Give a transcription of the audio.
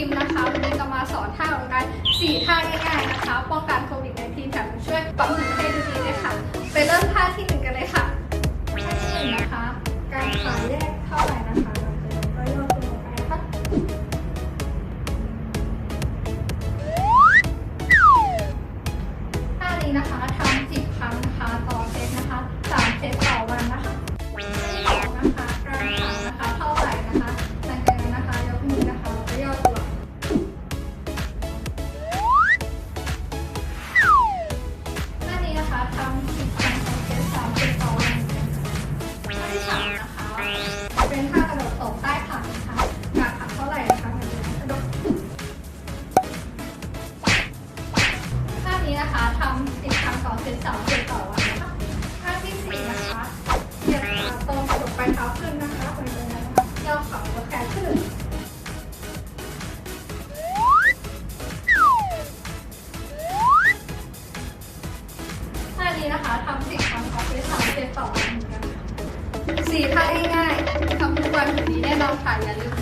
ิมนะคะวันนี้จะมาสอนท่าออกกำลังกายสี่ท่าง่ายๆนะคะ ป้องกันโควิด -19 แถมช่วยปรับหุ่นให้ดูดีด้วยค่ะ ไปเริ่มท่าที่หนึ่งกันเลยค่ะท่าที่หนึ่งนะคะ การขาแยกเท่าไหร่นะคะเราจะก็ย่อตัวลงไปนะคะท่านี้นะคะทำ นี้นะคะทำสิบครั้งต่อเซตสามเซตต่อวันนะคะท่าที่สี่นะคะเหยียดขาตรงกดปลายเท้าขึ้นนะคะเหมือนกันนะคะย่อเข่ายกแขนขึ้นท่านี้นะคะทำสิบครั้งต่อเซตสามเซตต่อวันเหมือนกันค่ะสี่ท่าง่ายๆทำทุกวันแบบนี้แน่นอนค่ะอย่าลืม